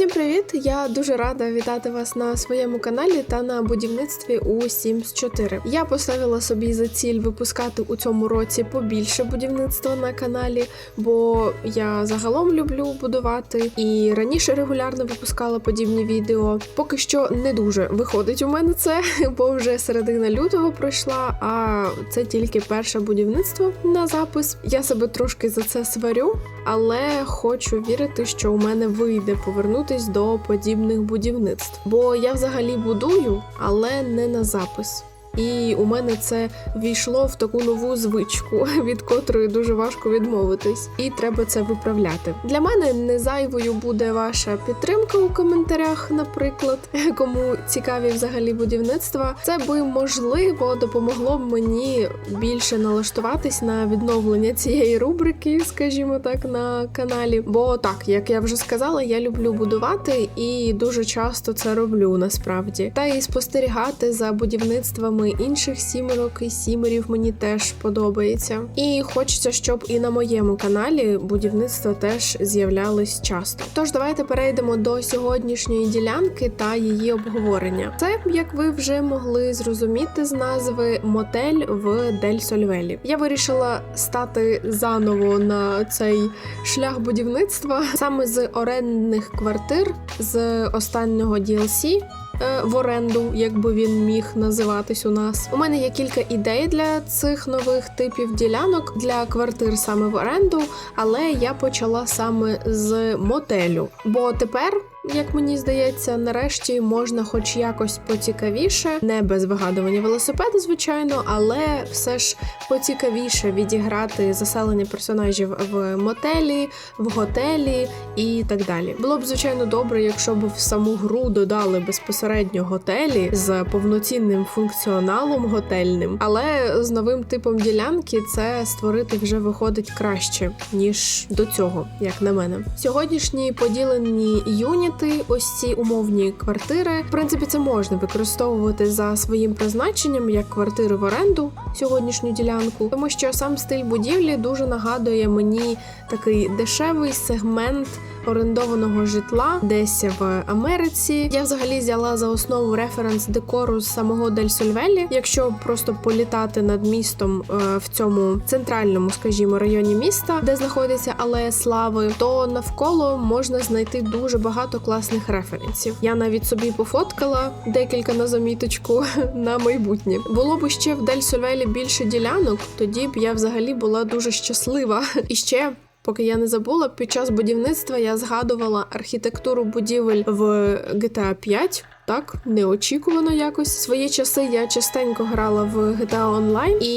Всім привіт! Я дуже рада вітати вас на своєму каналі та на будівництві у Sims 4. Я поставила собі за ціль випускати у цьому році побільше будівництва на каналі, бо я загалом люблю будувати і раніше регулярно випускала подібні відео. Поки що не дуже виходить у мене це, бо вже середина лютого пройшла, а це тільки перше будівництво на запис. Я себе трошки за це сварю, але хочу вірити, що у мене вийде повернутись до подібних будівництв. Бо я взагалі будую, але не на запис. І у мене це війшло в таку нову звичку, від котрої дуже важко відмовитись, і треба це виправляти. Для мене не зайвою буде ваша підтримка у коментарях, наприклад, кому цікаві взагалі будівництва. Це би можливо допомогло б мені більше налаштуватись на відновлення цієї рубрики, скажімо так, на каналі. Бо так, як я вже сказала, я люблю будувати і дуже часто це роблю насправді. Та і спостерігати за будівництвами інших сімерок і сімерів мені теж подобається. І хочеться, щоб і на моєму каналі будівництва теж з'являлись часто. Тож давайте перейдемо до сьогоднішньої ділянки та її обговорення. Це, як ви вже могли зрозуміти з назви мотель в Дель Сольвелі. Я вирішила стати заново на цей шлях будівництва саме з орендних квартир з останнього DLC, в оренду, як би він міг називатись у нас. У мене є кілька ідей для цих нових типів ділянок для квартир саме в оренду, але я почала саме з мотелю. Бо тепер. Як мені здається, нарешті можна хоч якось поцікавіше, не без вигадування велосипеда, звичайно, але все ж поцікавіше відіграти заселення персонажів в мотелі, в готелі і так далі. Було б звичайно добре, якщо б в саму гру додали безпосередньо готелі з повноцінним функціоналом готельним, але з новим типом ділянки це створити вже виходить краще ніж до цього, як на мене. Сьогоднішні поділені юніти, ось ці умовні квартири. В принципі, це можна використовувати за своїм призначенням як квартири в оренду сьогоднішню ділянку, тому що сам стиль будівлі дуже нагадує мені такий дешевий сегмент орендованого житла десь в Америці. Я взагалі взяла за основу референс декору з самого Дель Сольвелі. Якщо просто політати над містом е, в цьому центральному, скажімо, районі міста, де знаходиться алея слави, то навколо можна знайти дуже багато класних референсів. Я навіть собі пофоткала декілька на заміточку на майбутнє. Було б ще в Дель Сольвелі більше ділянок, тоді б я взагалі була дуже щаслива. І ще Поки я не забула, під час будівництва я згадувала архітектуру будівель в GTA 5. Так, неочікувано якось. Свої часи я частенько грала в GTA Online, і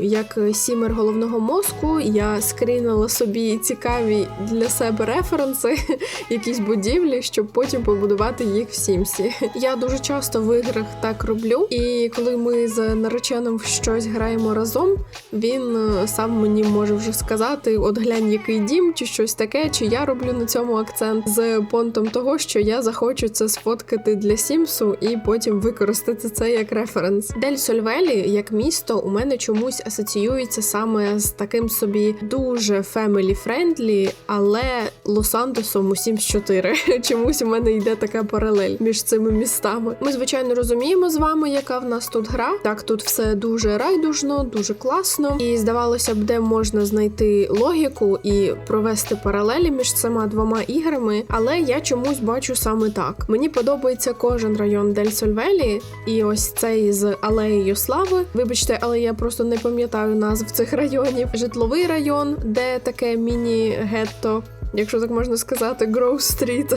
як сімер головного мозку я скрінила собі цікаві для себе референси, якісь будівлі, щоб потім побудувати їх в Сімсі. Я дуже часто в іграх так роблю, і коли ми з нареченим щось граємо разом, він е, сам мені може вже сказати: от глянь, який дім, чи щось таке, чи я роблю на цьому акцент з понтом того, що я захочу це сфоткати для Сімсу і потім використати це як референс. Дель Сольвелі, як місто, у мене чомусь асоціюється саме з таким собі дуже family-friendly, але Лос-Антосом у Sims 4. Чомусь у мене йде така паралель між цими містами. Ми, звичайно, розуміємо з вами, яка в нас тут гра. Так, тут все дуже райдужно, дуже класно. І здавалося б, де можна знайти логіку і провести паралелі між цими двома іграми, але я чомусь бачу саме так. Мені подобається кожен район Дель Сольвелі, і ось цей з алеєю слави. Вибачте, але я просто не пам'ятаю назв цих районів. Житловий район, де таке міні-гетто. Якщо так можна сказати, Гроу Стріт.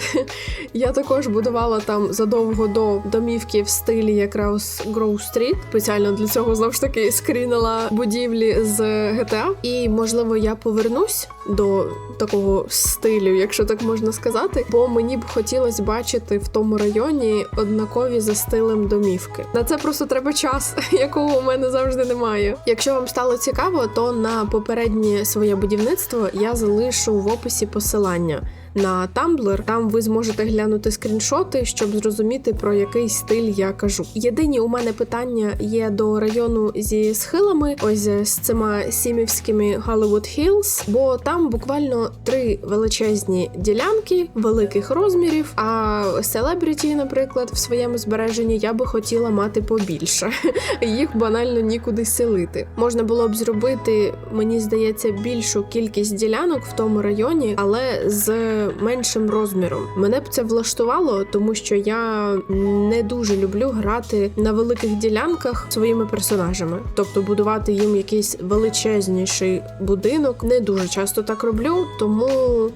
Я також будувала там задовго до домівки в стилі якраз Гроу Стріт. Спеціально для цього знову ж таки скрінила будівлі з GTA. І можливо я повернусь до такого стилю, якщо так можна сказати, бо мені б хотілося бачити в тому районі однакові за стилем домівки. На це просто треба час, якого у мене завжди немає. Якщо вам стало цікаво, то на попереднє своє будівництво я залишу в описі посилання посилання на Tumblr. Там ви зможете глянути скріншоти, щоб зрозуміти про який стиль я кажу. Єдині у мене питання є до району зі схилами, ось з цими сімівськими Hollywood Hills, бо там буквально три величезні ділянки великих розмірів. А селебріті, наприклад, в своєму збереженні я би хотіла мати побільше. Їх банально нікуди селити. Можна було б зробити, мені здається, більшу кількість ділянок в тому районі, але з меншим розміром. Мене б це влаштувало, тому що я не дуже люблю грати на великих ділянках своїми персонажами, тобто будувати їм якийсь величезніший будинок. Не дуже часто так роблю, тому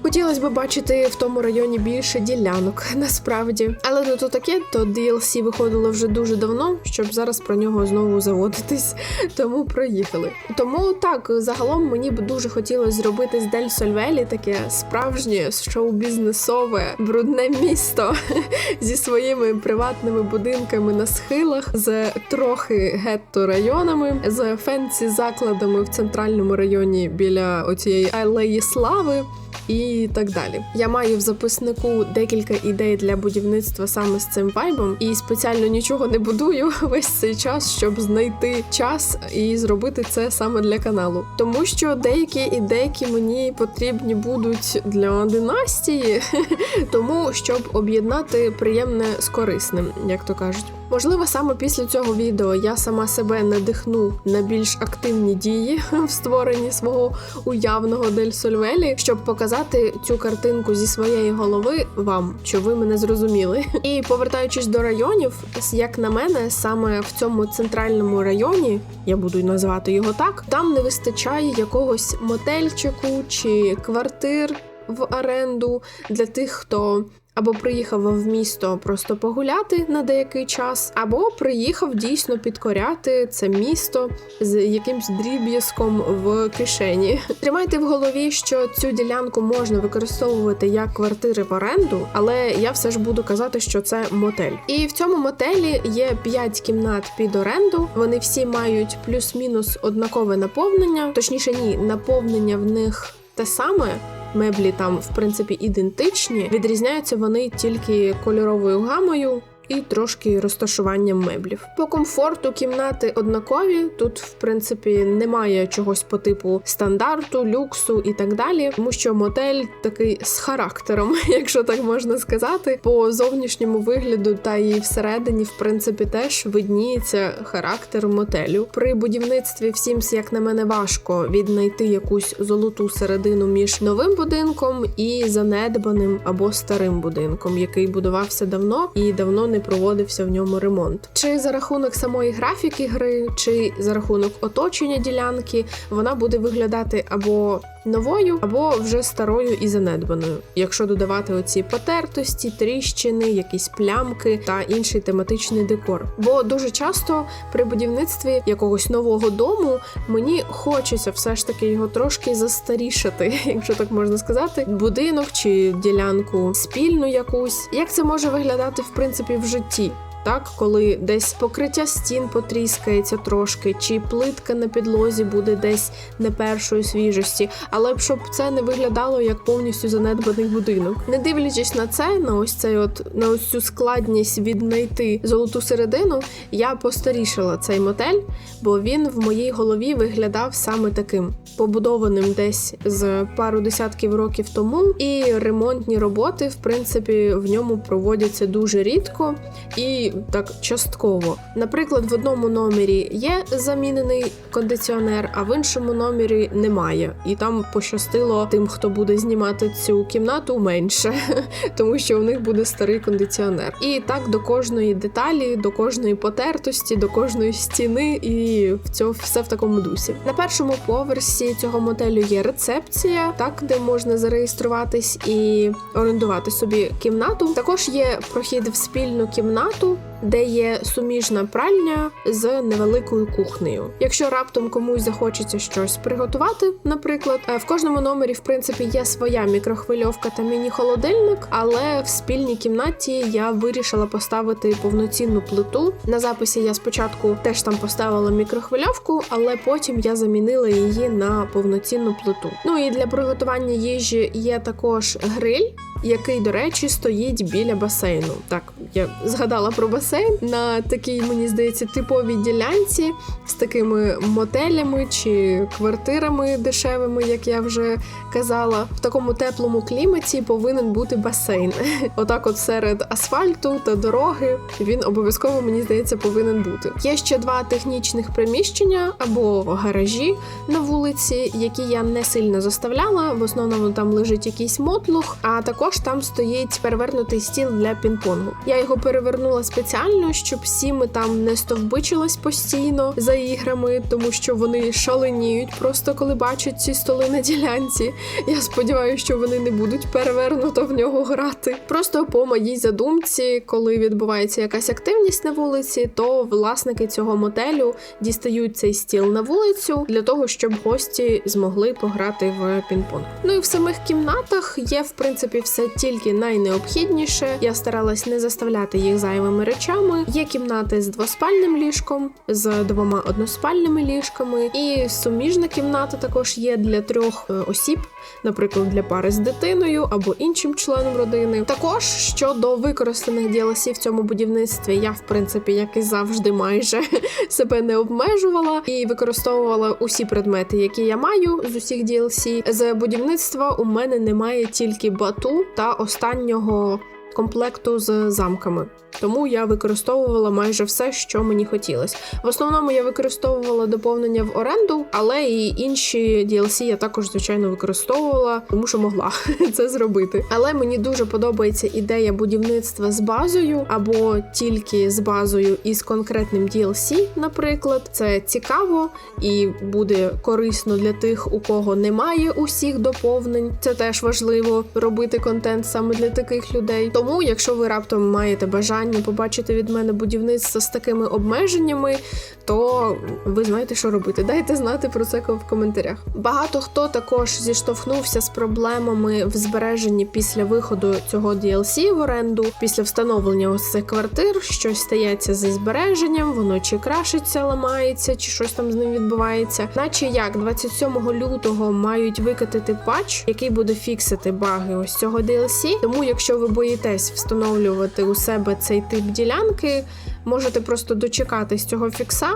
хотілося б бачити в тому районі більше ділянок насправді. Але ну то таке, то DLC виходило вже дуже давно, щоб зараз про нього знову заводитись. Тому проїхали. Тому так, загалом мені б дуже хотілося зробити з Дель Сольвелі таке справжнє шоу-бізнесове брудне місто зі своїми приватними будинками на схилах, з трохи гетто районами, з фенсі закладами в центральному районі біля оцієї алеї слави. І так далі. Я маю в записнику декілька ідей для будівництва саме з цим вайбом, і спеціально нічого не будую весь цей час, щоб знайти час і зробити це саме для каналу. Тому що деякі ідейки мені потрібні будуть для династії, тому щоб об'єднати приємне з корисним, як то кажуть. Можливо, саме після цього відео я сама себе надихну на більш активні дії в створенні свого уявного Дель Сольвелі, щоб показати цю картинку зі своєї голови вам, що ви мене зрозуміли. І повертаючись до районів, як на мене, саме в цьому центральному районі, я буду й називати його так, там не вистачає якогось мотельчику чи квартир в оренду для тих, хто або приїхав в місто просто погуляти на деякий час, або приїхав дійсно підкоряти це місто з якимсь дріб'язком в кишені. Тримайте в голові, що цю ділянку можна використовувати як квартири в оренду, але я все ж буду казати, що це мотель. І в цьому мотелі є 5 кімнат під оренду. Вони всі мають плюс-мінус однакове наповнення, точніше, ні, наповнення в них те саме меблі там в принципі ідентичні. Відрізняються вони тільки кольоровою гамою. І трошки розташуванням меблів. По комфорту кімнати однакові. Тут, в принципі, немає чогось по типу стандарту, люксу і так далі, тому що мотель такий з характером, якщо так можна сказати. По зовнішньому вигляду та і всередині, в принципі, теж видніється характер мотелю. При будівництві всім, як на мене, важко віднайти якусь золоту середину між новим будинком і занедбаним або старим будинком, який будувався давно і давно не проводився в ньому ремонт. Чи за рахунок самої графіки гри, чи за рахунок оточення ділянки, вона буде виглядати або новою, або вже старою і занедбаною, якщо додавати оці потертості, тріщини, якісь плямки та інший тематичний декор. Бо дуже часто при будівництві якогось нового дому мені хочеться все ж таки його трошки застарішати, якщо так можна сказати, будинок чи ділянку спільну якусь. Як це може виглядати в принципі в житті? Так, коли десь покриття стін потріскається трошки, чи плитка на підлозі буде десь не першої свіжості, але б щоб це не виглядало як повністю занедбаний будинок. Не дивлячись на це, на ось цей от на ось цю складність віднайти золоту середину, я постарішила цей мотель, бо він в моїй голові виглядав саме таким побудованим десь з пару десятків років тому, і ремонтні роботи, в принципі, в ньому проводяться дуже рідко. І так частково. Наприклад, в одному номері є замінений кондиціонер, а в іншому номері немає. І там пощастило тим, хто буде знімати цю кімнату менше, тому що у них буде старий кондиціонер. І так до кожної деталі, до кожної потертості, до кожної стіни, і в цьому все в такому дусі. На першому поверсі цього мотелю є рецепція, так де можна зареєструватись і орендувати собі кімнату. Також є прохід в спільну кімнату де є суміжна пральня з невеликою кухнею. Якщо раптом комусь захочеться щось приготувати, наприклад, е, в кожному номері в принципі є своя мікрохвильовка та міні-холодильник, але в спільній кімнаті я вирішила поставити повноцінну плиту. На записі я спочатку теж там поставила мікрохвильовку, але потім я замінила її на повноцінну плиту. Ну і для приготування їжі є також гриль який, до речі, стоїть біля басейну. Так, я згадала про басейн на такій, мені здається, типовій ділянці з такими мотелями чи квартирами дешевими, як я вже казала. В такому теплому кліматі повинен бути басейн. Отак, от серед асфальту та дороги він обов'язково, мені здається, повинен бути. Є ще два технічних приміщення або гаражі на вулиці, які я не сильно заставляла. В основному там лежить якийсь мотлух, а також там стоїть перевернутий стіл для пінг-понгу. Я його перевернула спеціально, щоб сіми там не стовбичились постійно за іграми, тому що вони шаленіють просто коли бачать ці столи на ділянці. Я сподіваюся, що вони не будуть перевернуто в нього грати. Просто по моїй задумці, коли відбувається якась активність на вулиці, то власники цього мотелю дістають цей стіл на вулицю для того, щоб гості змогли пограти в пінг-понг. Ну і в самих кімнатах є в принципі все тільки найнеобхідніше. Я старалась не заставляти їх зайвими речами. Є кімнати з двоспальним ліжком, з двома односпальними ліжками, і суміжна кімната також є для трьох е, осіб, наприклад, для пари з дитиною або іншим членом родини. Також щодо використаних DLC в цьому будівництві, я в принципі, як і завжди, майже себе не обмежувала і використовувала усі предмети, які я маю з усіх DLC. З будівництва у мене немає тільки бату та останнього комплекту з замками. Тому я використовувала майже все, що мені хотілося. В основному я використовувала доповнення в оренду, але і інші DLC я також звичайно використовувала, тому що могла це зробити. Але мені дуже подобається ідея будівництва з базою або тільки з базою і з конкретним DLC, наприклад. Це цікаво і буде корисно для тих, у кого немає усіх доповнень. Це теж важливо робити контент саме для таких людей. Тому, якщо ви раптом маєте бажання побачити від мене будівництво з такими обмеженнями, то ви знаєте, що робити. Дайте знати про це в коментарях. Багато хто також зіштовхнувся з проблемами в збереженні після виходу цього DLC в оренду, після встановлення ось цих квартир, щось стається зі збереженням, воно чи крашиться, ламається, чи щось там з ним відбувається. Наче як 27 лютого мають викатити патч, який буде фіксити баги ось цього DLC. Тому, якщо ви боїтесь встановлювати у себе цей тип ділянки, можете просто дочекатись цього фікса.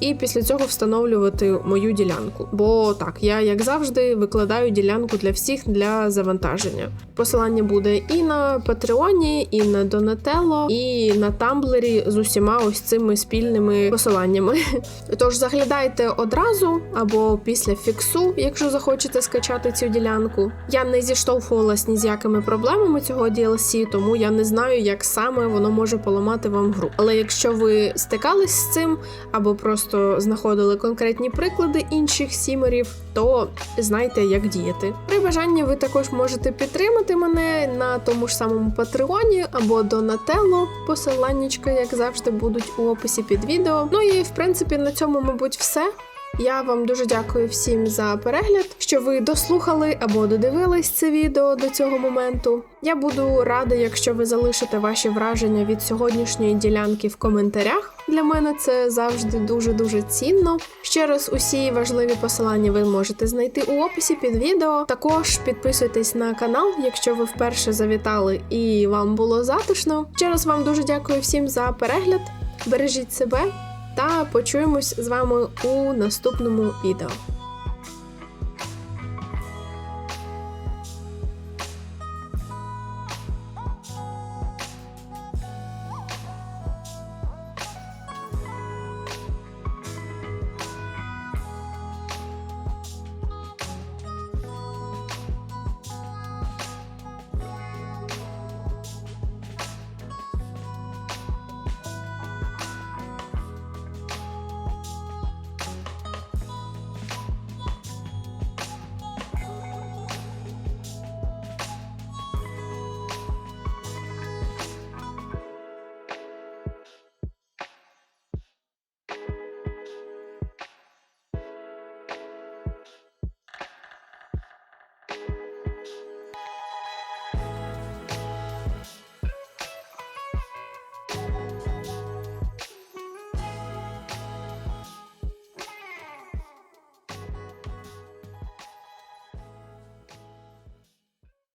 І після цього встановлювати мою ділянку. Бо так, я як завжди викладаю ділянку для всіх для завантаження. Посилання буде і на Патреоні, і на Донателло, і на Тамблері з усіма ось цими спільними посиланнями. Тож заглядайте одразу або після фіксу, якщо захочете скачати цю ділянку. Я не зіштовхувалась ні з якими проблемами цього DLC, тому я не знаю, як саме воно може поламати вам гру. Але якщо ви стикались з цим або просто знаходили конкретні приклади інших сімерів, то знайте, як діяти. При бажанні ви також можете підтримати мене на тому ж самому Патреоні або Донателло. Посиланнячка, як завжди, будуть у описі під відео. Ну і в принципі на цьому, мабуть, все. Я вам дуже дякую всім за перегляд, що ви дослухали або додивились це відео до цього моменту. Я буду рада, якщо ви залишите ваші враження від сьогоднішньої ділянки в коментарях. Для мене це завжди дуже дуже цінно. Ще раз усі важливі посилання ви можете знайти у описі під відео. Також підписуйтесь на канал, якщо ви вперше завітали і вам було затишно. Ще раз вам дуже дякую всім за перегляд. Бережіть себе та почуємось з вами у наступному відео.